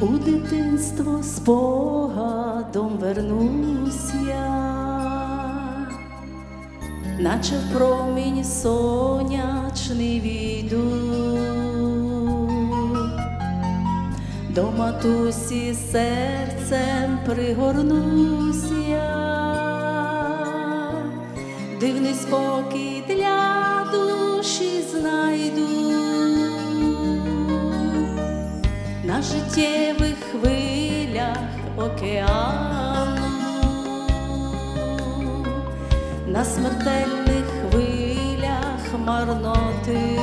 У дитинство спогадом вернусь я, наче в промінь сонячний війду, до матусі серцем пригорнусь я, дивний спокій для душі знайду на життєвих хвилях океану, на смертельних хвилях марноти,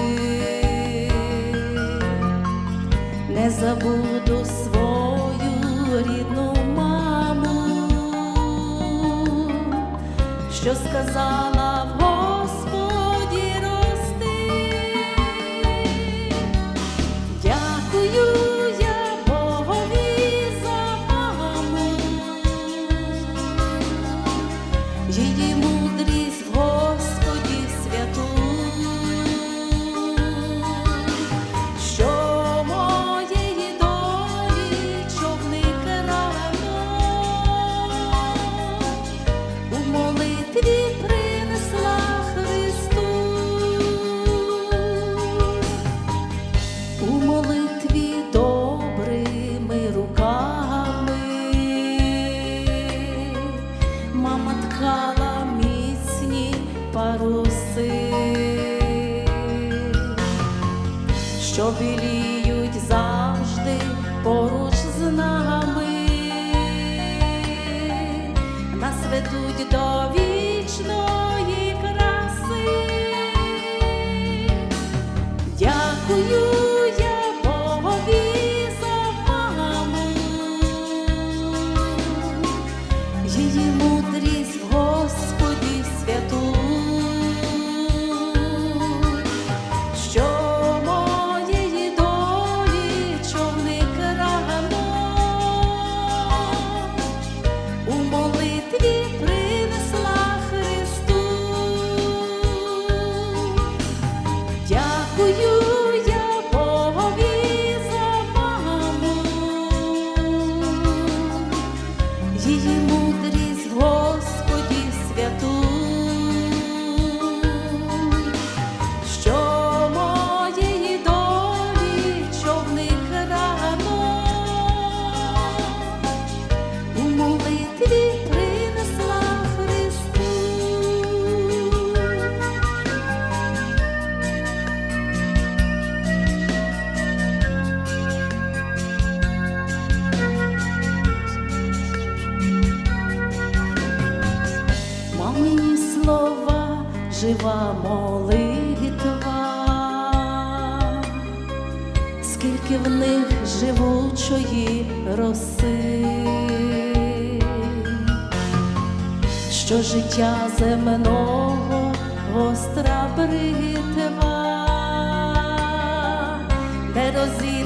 не забуду свою рідну маму, що сказала паруси, що біліють завжди поруч з нами, нас ведуть до вічної краси. Дякую її мудрість Господі святу, жива молитва, скільки в них живучої роси, що життя земного гостра бритва, де розітне